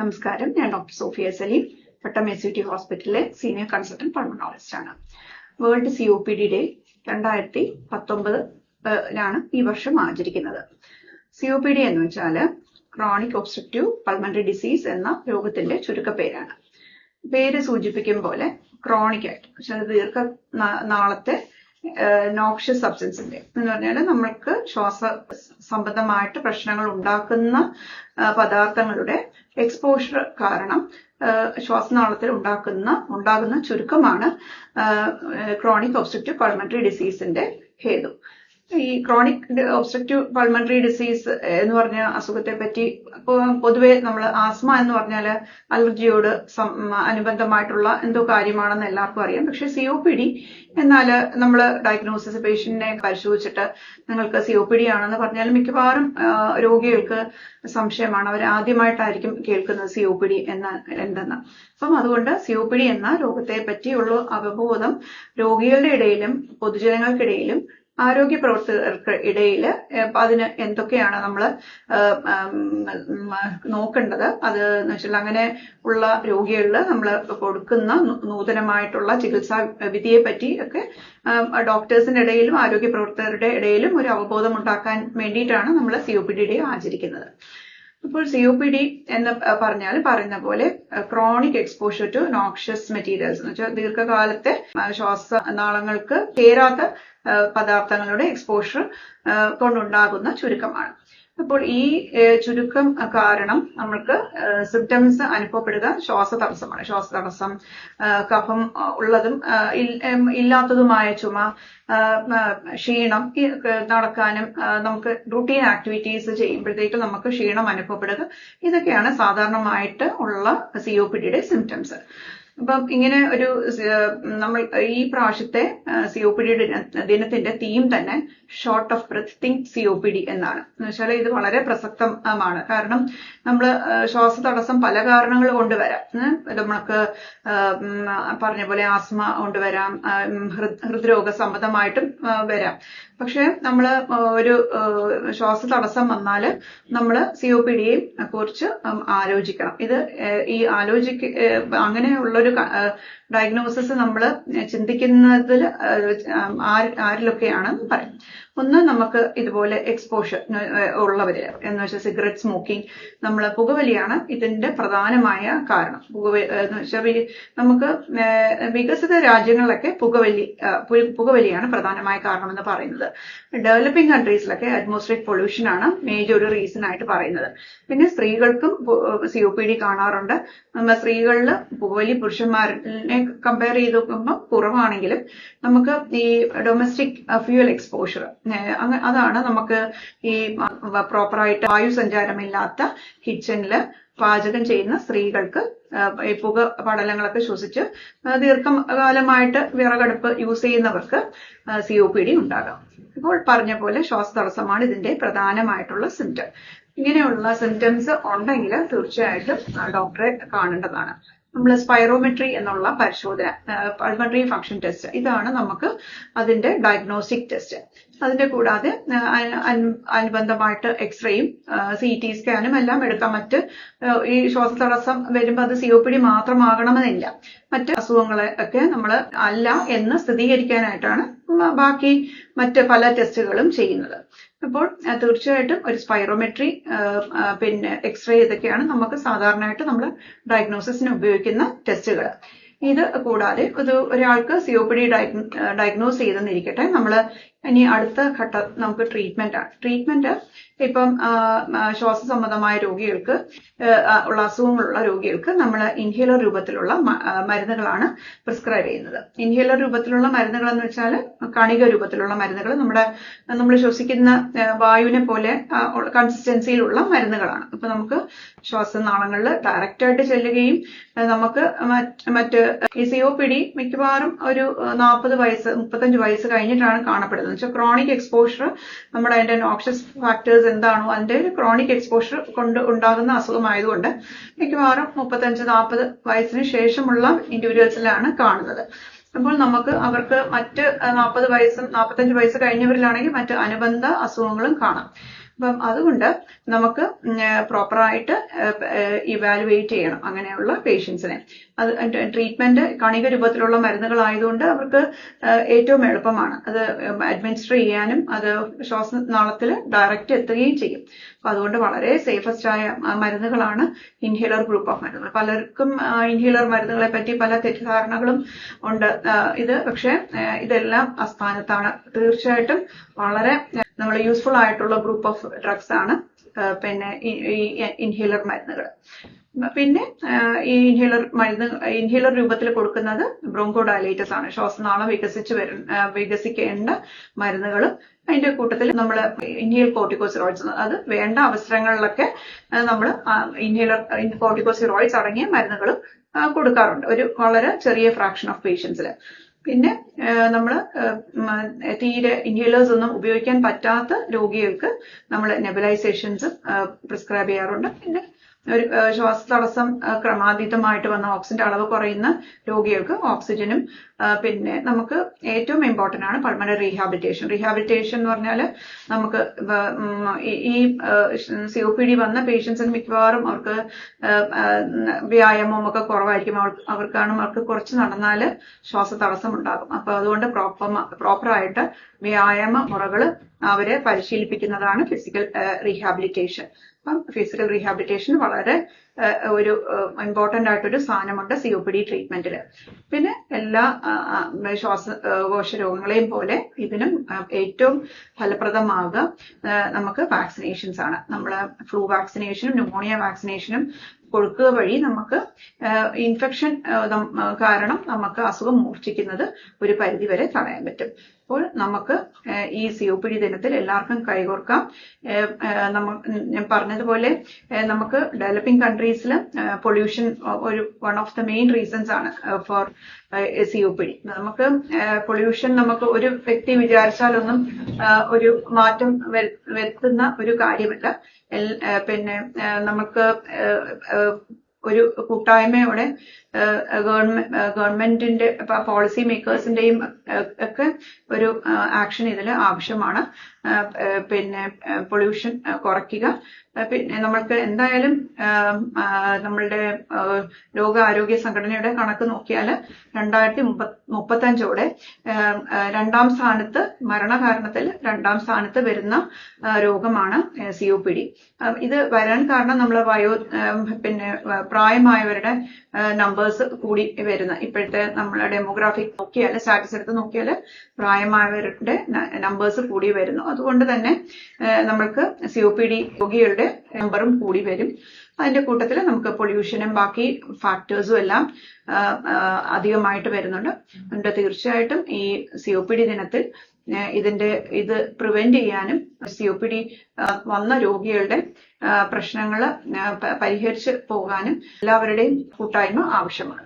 നമസ്കാരം. ഞാൻ doctor Sophia Saleem Pattom S U T ഹോസ്പിറ്റലിലെ സീനിയർ കൺസൾട്ടന്റ് പൾമണോളജിസ്റ്റ് ആണ്. World C O P D day രണ്ടായിരത്തി പത്തൊമ്പതിലാണ് ഈ വർഷം ആചരിക്കുന്നത്. സി ഒ പി ഡി എന്ന് വെച്ചാൽ ക്രോണിക് ഒബ്സ്ട്രക്റ്റീവ് പൾമണറി ഡിസീസ് എന്ന രോഗത്തിന്റെ ചുരുക്കപ്പേരാണ്. പേര് സൂചിപ്പിക്കും പോലെ ക്രോണിക് ആയിട്ട് പക്ഷെ ദീർഘ നാളത്തെ നോക്ഷ്യസ് സബ്സ്റ്റൻസിന്റെ എന്ന് പറഞ്ഞാൽ നമ്മൾക്ക് ശ്വാസ സംബന്ധമായിട്ട് പ്രശ്നങ്ങൾ ഉണ്ടാക്കുന്ന പദാർത്ഥങ്ങളുടെ എക്സ്പോഷർ കാരണം ശ്വാസനാളത്തിൽ ഉണ്ടാക്കുന്ന ഉണ്ടാകുന്ന ചുരുക്കമാണ് ക്രോണിക് ഒബ്സ്ട്രക്റ്റീവ് പൾമണറി ഡിസീസിന്റെ ഹേതു. ഈ ക്രോണിക് ഒബ്സ്ട്രക്റ്റീവ് പൾമണറി ഡിസീസ് എന്ന് പറഞ്ഞ അസുഖത്തെ പറ്റി പൊതുവെ നമ്മൾ ആസ്മ എന്ന് പറഞ്ഞാൽ അലർജിയോട് അനുബന്ധമായിട്ടുള്ള എന്തോ കാര്യമാണെന്ന് എല്ലാവർക്കും അറിയാം. പക്ഷെ സി ഒ പി ഡി എന്നാൽ നമ്മൾ ഡയഗ്നോസിസ് പേഷ്യന്റിനെ പരിശോധിച്ചിട്ട് നിങ്ങൾക്ക് സി ഒ പി ഡി ആണെന്ന് പറഞ്ഞാൽ മിക്കവാറും രോഗികൾക്ക് സംശയമാണ്. അവർ ആദ്യമായിട്ടായിരിക്കും കേൾക്കുന്നത് സി ഒ പി ഡി എന്ന എന്തെന്ന്. അപ്പം അതുകൊണ്ട് സി ഒ പി ഡി എന്ന രോഗത്തെ പറ്റിയുള്ള അവബോധം രോഗികളുടെ ഇടയിലും പൊതുജനങ്ങൾക്കിടയിലും ആരോഗ്യ പ്രവർത്തകർക്ക് ഇടയിൽ അതിന് എന്തൊക്കെയാണ് നമ്മൾ നോക്കേണ്ടത്? അത് എന്ന് വെച്ചാൽ അങ്ങനെ ഉള്ള രോഗികളിൽ നമ്മൾ കൊടുക്കുന്ന നൂതനമായിട്ടുള്ള ചികിത്സാ വിധിയെ പറ്റി ഒക്കെ ഡോക്ടേഴ്സിന്റെ ഇടയിലും ആരോഗ്യ പ്രവർത്തകരുടെ ഇടയിലും ഒരു അവബോധം ഉണ്ടാക്കാൻ വേണ്ടിയിട്ടാണ് നമ്മൾ C O P D day ആചരിക്കുന്നത്. ഇപ്പോൾ സി ഒ പി ഡി എന്ന് പറഞ്ഞാൽ പറയുന്ന പോലെ chronic exposure to noxious materials എന്ന് വെച്ചാൽ ദീർഘകാലത്തെ ശ്വാസ ശ്വാസനാളങ്ങൾക്ക് ചേരാത്ത പദാർത്ഥങ്ങളുടെ എക്സ്പോഷർ കൊണ്ടുണ്ടാകുന്ന ചുരുക്കമാണ്. അപ്പോൾ ഈ ചുരുക്കം കാരണം നമ്മൾക്ക് സിംറ്റംസ് അനുഭവപ്പെടുക ശ്വാസതടസ്സമാണ് ശ്വാസതടസ്സം തടസ്സം കഫം ഉള്ളതും ഇല്ലാത്തതുമായ ചുമ ക്ഷീണം നടക്കാനും നമുക്ക് റൂട്ടീൻ ആക്ടിവിറ്റീസ് ചെയ്യുമ്പോഴത്തേക്ക് നമുക്ക് ക്ഷീണം അനുഭവപ്പെടുക. ഇതൊക്കെയാണ് സാധാരണമായിട്ട് ഉള്ള സി ഒ പി ഡിയുടെ സിംറ്റംസ് അപ്പം ഇങ്ങനെ ഒരു നമ്മൾ ഈ പ്രാവശ്യത്തെ സി ഒ പി ഡി ദിനത്തിന്റെ തീം തന്നെ short of breath think C O P D എന്നാണ്. എന്ന് വെച്ചാൽ ഇത് വളരെ പ്രസക്തമാണ് കാരണം നമ്മൾ ശ്വാസതടസ്സം പല കാരണങ്ങൾ കൊണ്ട് വരാം. നമുക്ക് പറഞ്ഞ പോലെ ആസ്മ കൊണ്ടുവരാം ഹൃദ്രോഗ സംബന്ധമായിട്ടും വരാം. പക്ഷെ നമ്മൾ ഒരു ശ്വാസ ശ്വാസതടസ്സം വന്നാൽ നമ്മൾ സി ഒ പി ഡിയെ കുറിച്ച് ആലോചിക്കണം. ഇത് ഈ ആലോചിക്ക ഏഹ്, got a, ഡയഗ്നോസിസ് നമ്മൾ ചിന്തിക്കുന്നതിൽ ആരിലൊക്കെയാണ് പറയും. ഒന്ന് നമുക്ക് ഇതുപോലെ എക്സ്പോഷർ ഉള്ളവര് എന്ന് വെച്ചാൽ സിഗരറ്റ് സ്മോക്കിംഗ് നമ്മൾ പുകവലിയാണ് ഇതിന്റെ പ്രധാനമായ കാരണം. പുകവലി എന്ന് വെച്ചാൽ നമുക്ക് വികസിത രാജ്യങ്ങളിലൊക്കെ പുകവലി പുകവലിയാണ് പ്രധാനമായ കാരണം എന്ന് പറയുന്നത് ഡെവലപ്പിംഗ് കൺട്രീസിലൊക്കെ അറ്റ്മോസ്ഫിയർ പൊല്യൂഷൻ ആണ് മേജർ ഒരു റീസൺ ആയിട്ട് പറയുന്നത്. പിന്നെ സ്ത്രീകൾക്കും സി ഒ പി ഡി കാണാറുണ്ട്. നമ്മൾ സ്ത്രീകളിൽ പുകവലി പുരുഷന്മാരിനെ കമ്പയർ ചെയ്ത് നോക്കുമ്പോൾ കുറവാണെങ്കിലും നമുക്ക് ഈ ഡൊമസ്റ്റിക് ഫ്യൂവൽ എക്സ്പോഷർ അതാണ് നമുക്ക് ഈ പ്രോപ്പറായിട്ട് വായു സഞ്ചാരമില്ലാത്ത കിച്ചണിൽ പാചകം ചെയ്യുന്ന സ്ത്രീകൾക്ക് ഈ പുക പടലങ്ങളൊക്കെ ശ്വസിച്ച് ദീർഘകാലമായിട്ട് വിറകടുപ്പ് യൂസ് ചെയ്യുന്നവർക്ക് സി ഒ പി ഡി ഉണ്ടാകാം. ഇപ്പോൾ പറഞ്ഞ പോലെ ശ്വാസതടസ്സമാണ് ഇതിന്റെ പ്രധാനമായിട്ടുള്ള സിംറ്റം ഇങ്ങനെയുള്ള സിംറ്റംസ് ഉണ്ടെങ്കിൽ തീർച്ചയായിട്ടും ഡോക്ടറെ കാണേണ്ടതാണ്. നമ്മൾ സ്പൈറോമെട്രി എന്നുള്ള പരിശോധന പൾമണറി ഫംഗ്ഷൻ ടെസ്റ്റ് ഇതാണ് നമുക്ക് അതിന്റെ ഡയഗ്നോസ്റ്റിക് ടെസ്റ്റ് അതിന്റെ കൂടാതെ അനുബന്ധമായിട്ട് എക്സ്റേയും സി ടി സ്കാനും എല്ലാം എടുക്കാം മറ്റ് ഈ ശ്വാസതടസ്സം വരുമ്പോൾ അത് സി ഒ പി ഡി മാത്രമാകണമെന്നില്ല. മറ്റ് അസുഖങ്ങളെ ഒക്കെ നമ്മൾ അല്ല എന്ന് സ്ഥിരീകരിക്കാനായിട്ടാണ് ബാക്കി മറ്റ് പല ടെസ്റ്റുകളും ചെയ്യുന്നത്. അപ്പോൾ തീർച്ചയായിട്ടും ഒരു സ്പൈറോമെട്രി പിന്നെ എക്സ്റേ ഇതൊക്കെയാണ് നമുക്ക് സാധാരണയായിട്ട് നമ്മൾ ഡയഗ്നോസിസിന് ഉപയോഗിക്കുന്ന ടെസ്റ്റുകൾ ഇത് കൂടാതെ ഒരു ഒരാൾക്ക് C O P D diagnose ചെയ്തെന്നിരിക്കട്ടെ. നമ്മൾ ഇനി അടുത്ത ഘട്ടം നമുക്ക് ട്രീറ്റ്മെന്റ് ആണ്. ട്രീറ്റ്മെന്റ് ഇപ്പം ശ്വാസ സംബന്ധമായ രോഗികൾക്ക് ഉള്ള അസുഖങ്ങളുള്ള രോഗികൾക്ക് നമ്മൾ ഇൻഹേലർ രൂപത്തിലുള്ള മരുന്നുകളാണ് പ്രിസ്ക്രൈബ് ചെയ്യുന്നത്. ഇൻഹേലർ രൂപത്തിലുള്ള മരുന്നുകൾ എന്ന് വെച്ചാൽ കണിക രൂപത്തിലുള്ള മരുന്നുകൾ നമ്മുടെ നമ്മൾ ശ്വസിക്കുന്ന വായുവിനെ പോലെ കൺസിസ്റ്റൻസിയിലുള്ള മരുന്നുകളാണ്. അപ്പൊ നമുക്ക് ശ്വാസനാളങ്ങളിൽ ഡയറക്റ്റ് ആയിട്ട് ചെല്ലുകയും നമുക്ക് മറ്റ് ഈ സി ഒ പി ഡി മിക്കവാറും ഒരു നാൽപ്പത് വയസ്സ് മുപ്പത്തഞ്ച് വയസ്സ് കഴിഞ്ഞിട്ടാണ് കാണപ്പെടുന്നത്. വെച്ചാൽ ക്രോണിക് എക്സ്പോഷർ നമ്മുടെ അതിന്റെ നോക്ഷ്യസ് ഫാക്ടേഴ്സ് എന്താണോ അതിന്റെ ഒരു ക്രോണിക് എക്സ്പോഷർ കൊണ്ട് ഉണ്ടാകുന്ന അസുഖമായതുകൊണ്ട് മിക്കവാറും മുപ്പത്തഞ്ച് നാൽപ്പത് വയസ്സിന് ശേഷമുള്ള ഇൻഡിവിജ്വൽസിലാണ് കാണുന്നത്. അപ്പോൾ നമുക്ക് അവർക്ക് മറ്റ് നാൽപ്പത് വയസ്സും നാൽപ്പത്തഞ്ച് വയസ്സ് കഴിഞ്ഞവരിലാണെങ്കിൽ മറ്റ് അനുബന്ധ അസുഖങ്ങളും കാണാം. അപ്പം അതുകൊണ്ട് നമുക്ക് പ്രോപ്പറായിട്ട് ഇവാലുവേറ്റ് ചെയ്യണം അങ്ങനെയുള്ള പേഷ്യൻസിനെ അത് ട്രീറ്റ്മെന്റ് കണിക രൂപത്തിലുള്ള മരുന്നുകളായതുകൊണ്ട് അവർക്ക് ഏറ്റവും എളുപ്പമാണ്. അത് അഡ്മിനിസ്റ്റർ ചെയ്യാനും അത് ശ്വാസനാളത്തിൽ ഡയറക്റ്റ് എത്തുകയും ചെയ്യും. അപ്പൊ അതുകൊണ്ട് വളരെ സേഫസ്റ്റ് ആയ മരുന്നുകളാണ് ഇൻഹേലർ ഗ്രൂപ്പ് ഓഫ് മരുന്നുകൾ. പലർക്കും ഇൻഹേലർ മരുന്നുകളെ പറ്റി പല തെറ്റിദ്ധാരണകളും ഉണ്ട്. ഇത് പക്ഷേ ഇതെല്ലാം അസ്ഥാനത്താണ്. തീർച്ചയായിട്ടും വളരെ നമ്മൾ യൂസ്ഫുൾ ആയിട്ടുള്ള ഗ്രൂപ്പ് ഓഫ് ഡ്രഗ്സ് ആണ് പിന്നെ ഈ- ഇൻഹീലർ മരുന്നുകൾ. പിന്നെ ഈ ഇൻഹേലർ മരുന്ന് ഇൻഹേലർ രൂപത്തിൽ കൊടുക്കുന്നത് ബ്രോങ്കോ ഡയലേറ്റസ് ആണ്. ശ്വാസനാളം വികസിച്ച് വരുന്ന വികസിക്കേണ്ട മരുന്നുകൾ അതിന്റെ കൂട്ടത്തിൽ നമ്മൾ ഇൻഹേൽ കോർട്ടിക്കോസിറോയിഡ്സ് അത് വേണ്ട അവസരങ്ങളിലൊക്കെ നമ്മൾ ഇൻഹേലർ കോർട്ടിക്കോസിറോയിഡ്സ് അടങ്ങിയ മരുന്നുകൾ കൊടുക്കാറുണ്ട്. ഒരു വളരെ ചെറിയ ഫ്രാക്ഷൻ ഓഫ് പേഷ്യൻസിൽ പിന്നെ നമ്മൾ തീരെ ഇൻഹേലേഴ്സ് ഒന്നും ഉപയോഗിക്കാൻ പറ്റാത്ത രോഗികൾക്ക് നമ്മൾ നെബുലൈസേഷൻസ് പ്രിസ്ക്രൈബ് ചെയ്യാറുണ്ട്. പിന്നെ ഒരു ശ്വാസതടസ്സം ക്രമാതീതമായിട്ട് വന്ന ഓക്സിജന്റെ അളവ് കുറയുന്ന രോഗികൾക്ക് ഓക്സിജനും പിന്നെ നമുക്ക് ഏറ്റവും ഇമ്പോർട്ടന്റ് ആണ് പൾമണറി റീഹാബിലിറ്റേഷൻ റീഹാബിലിറ്റേഷൻ എന്ന് പറഞ്ഞാൽ നമുക്ക് ഈ- സി ഒ പി ഡി വന്ന പേഷ്യൻസിന് മിക്കവാറും അവർക്ക് വ്യായാമവും ഒക്കെ കുറവായിരിക്കും. അവർ- അവർക്കാണ് അവർക്ക് കുറച്ച് നടന്നാൽ ശ്വാസതടസ്സം ഉണ്ടാകും. അപ്പൊ അതുകൊണ്ട് പ്രോപ്പർ ആയിട്ട് വ്യായാമ മുറകൾ അവരെ പരിശീലിപ്പിക്കുന്നതാണ് ഫിസിക്കൽ റീഹാബിലിറ്റേഷൻ അപ്പം ഫിസിക്കൽ റീഹാബിലിറ്റേഷൻ വളരെ ഒരു ഇമ്പോർട്ടന്റ് ആയിട്ടൊരു സാധനമുണ്ട് സി ഒ പി ഡി ട്രീറ്റ്മെന്റിൽ പിന്നെ എല്ലാ ശ്വാസകോശ രോഗങ്ങളെയും പോലെ ഇതിനും ഏറ്റവും ഫലപ്രദമാകുക നമുക്ക് വാക്സിനേഷൻസ് ആണ്. നമ്മൾ ഫ്ലൂ വാക്സിനേഷനും ന്യൂമോണിയ വാക്സിനേഷനും കൊടുക്കുക വഴി നമുക്ക് ഇൻഫെക്ഷൻ കാരണം നമുക്ക് അസുഖം മൂർച്ഛിക്കുന്നത് ഒരു പരിധിവരെ തടയാൻ പറ്റും. അപ്പോൾ നമുക്ക് ഈ സി ഒ പി ഡി ദിനത്തിൽ എല്ലാവർക്കും കൈകോർക്കാം. ഞാൻ പറഞ്ഞതുപോലെ നമുക്ക് ഡെവലപ്പിംഗ് കൺട്രീസിൽ പൊല്യൂഷൻ ഒരു one of the main reasons ആണ് for C O P D നമുക്ക് പൊല്യൂഷൻ നമുക്ക് ഒരു വ്യക്തി വിചാരിച്ചാലൊന്നും ഒരു മാറ്റം വരു- വരുത്തുന്ന ഒരു കാര്യമല്ല. പിന്നെ നമുക്ക് ഒരു കൂട്ടായ്മയോടെ ഗവൺമെന്റ് ഗവൺമെന്റിന്റെ പോളിസി മേക്കേഴ്സിന്റെയും ഒക്കെ ഒരു ആക്ഷൻ ഇതിൽ ആവശ്യമാണ്. പിന്നെ പൊല്യൂഷൻ കുറയ്ക്കുക. പിന്നെ നമ്മൾക്ക് എന്തായാലും നമ്മളുടെ ലോകാരോഗ്യ സംഘടനയുടെ കണക്ക് നോക്കിയാൽ രണ്ടായിരത്തി മുപ്പത്തി മുപ്പത്തഞ്ചോടെ രണ്ടാം സ്ഥാനത്ത് മരണകാരണത്തിൽ രണ്ടാം സ്ഥാനത്ത് വരുന്ന രോഗമാണ് സി ഒ പി ഡി. ഇത് വരാൻ കാരണം നമ്മൾ വയോ പിന്നെ പ്രായമായവരുടെ നമ്പേഴ്സ് കൂടി വരുന്ന ഇപ്പോഴത്തെ നമ്മളെ ഡെമോഗ്രാഫിക് നോക്കിയാൽ സ്റ്റാറ്റസ് എടുത്ത് നോക്കിയാൽ പ്രായമായവരുടെ നമ്പേഴ്സ് കൂടി വരുന്നു. അതുകൊണ്ട് തന്നെ നമ്മൾക്ക് സി ഒ പി ഡി രോഗികളുടെ നമ്പറും കൂടി വരും. അതിന്റെ കൂട്ടത്തിൽ നമുക്ക് പൊല്യൂഷനും ബാക്കി ഫാക്ടേഴ്സും എല്ലാം അധികമായിട്ട് വരുന്നുണ്ട്. അതുകൊണ്ട് തീർച്ചയായിട്ടും ഈ സി ഒ പി ഡി ദിനത്തിൽ ഇതിന്റെ ഇത് പ്രിവെന്റ് ചെയ്യാനും സി ഒ പി ഡി വന്ന രോഗികളുടെ പ്രശ്നങ്ങൾ പരിഹരിച്ച് പോകാനും എല്ലാവരുടെയും കൂട്ടായ്മ ആവശ്യമാണ്.